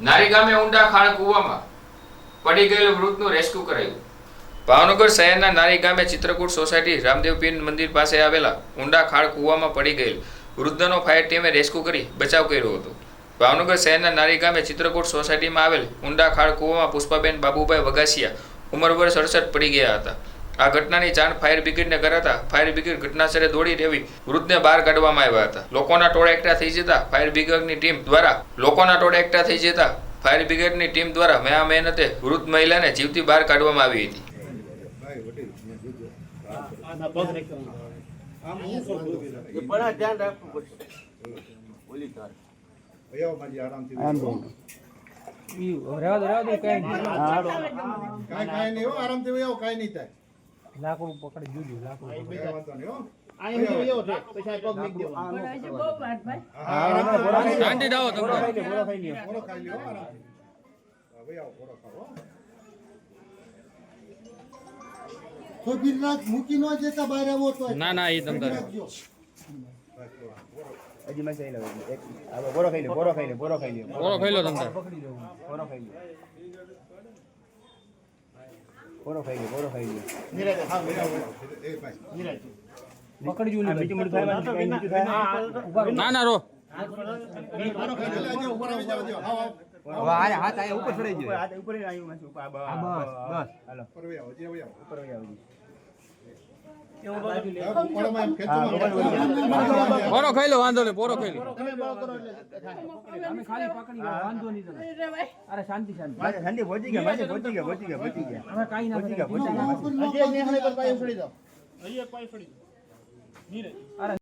નારી ગામે ઊંડા ખાણ કૂવામાં પડી ગયેલ વૃદ્ધનું રેસ્ક્યુ કરાયું. ભાવનગર શહેરના નારી ગામે ચિત્રકૂટ સોસાયટી રામદેવ પીર મંદિર પાસે આવેલા ઊંડા ખાણ કૂવામાં પડી ગયેલ વૃદ્ધનો ફાયર ટીમે રેસ્ક્યુ કરી બચાવ કર્યો હતો. ભાવનગર શહેરના નારી ગામે ચિત્રકૂટ સોસાયટીમાં આવેલ ઊંડા ખાળ કૂવામાં પુષ્પાબેન બાબુભાઈ વગાસિયા ઉંમર વર્ષ અડસઠ પડી ગયા હતા. આ ઘટનાની જાણ ફાયર બ્રિગેડને કરાતા ફાયર બ્રિગેડ ઘટનાસ્થળે દોડી રહેવી વૃદ્ધને બહાર કાઢવામાં આવ્યા હતા. લોકોના ટોળા એકઠા થઈ જતા ફાયર બ્રિગેડની ટીમ દ્વારા લોકોના ટોળા એકઠા થઈ જતા ફાયર બ્રિગેડની ટીમ દ્વારા મેં મહેનતે વૃદ્ધ મહિલાને જીવતી બહાર કાઢવામાં આવી હતી. રહેવા દો રહેવા દો કઈ કઈ કાંઈ નહીં આરામથી આવો કાંઈ નહીં થાય. લાકડું પકડી જુજુ લાકડું મૂકી ન જતા બહાર આવો તો ના ના એ તમ હજી મેં ચાલ્યો એક બોરો ખાઈ લે બોરો ખાઈ લે બોરો ખાઈ લે બોલો ખાઈ લો તમ. બોરો ખાઈ લે બોરો ખાઈ ગયો બોરો ખાઈ ગયો. નિરાતે હા વહી આવો, વહી આવો. એ ભાઈ. નિરાતે પકડી જુ બીજું બીજું થાય ના. ના રો. હાથ ઉપર ચડી ગયો. ઉપર આવ્યું બસ બસ. હાલો. ઉપર. ઉપર આવી. બોરો ખાઈ લો વાંધો નહીં પોરો ખાઈ લો. તમે બોરો કરો એટલે અમે ખાલી પકડી વાંધો નહીં અરે શાંતિ શાંતિ. ઠંડી પહોંચી ગયા માસે પહોંચી ગયા પહોંચી ગયા પહોંચી ગયા. અમે કાઈ ના પહોંચી ગયા પહોંચી ગયા હજી એક પર પાય ઉછળી દો. અરે